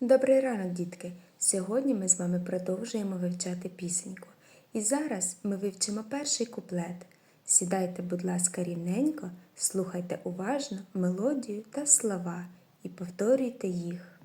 Добрий ранок, дітки! Сьогодні ми з вами продовжуємо вивчати пісеньку. І зараз ми вивчимо перший куплет. Сідайте, будь ласка, рівненько, слухайте уважно мелодію та слова і повторюйте їх.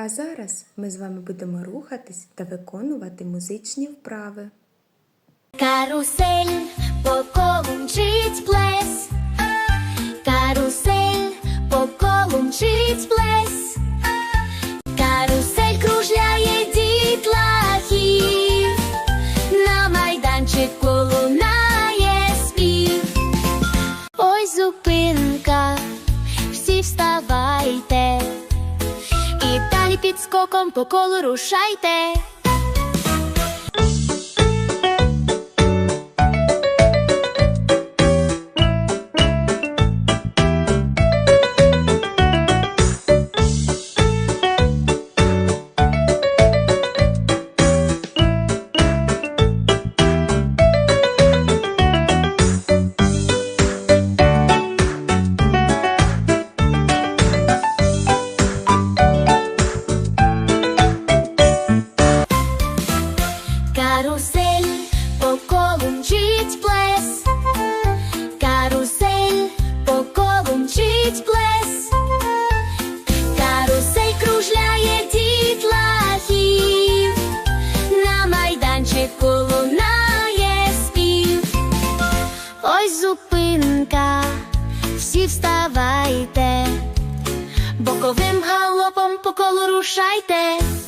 А зараз ми з вами будемо рухатись та виконувати музичні вправи. Карусель по колу мчить плес, карусель по колу мчить плес, карусель кружляє дітлахів, на майданчику лунає спів. Ой, зупинка, всі вставайте, і далі під скоком по колу рушайте. Боковим галопом по колу рушайте.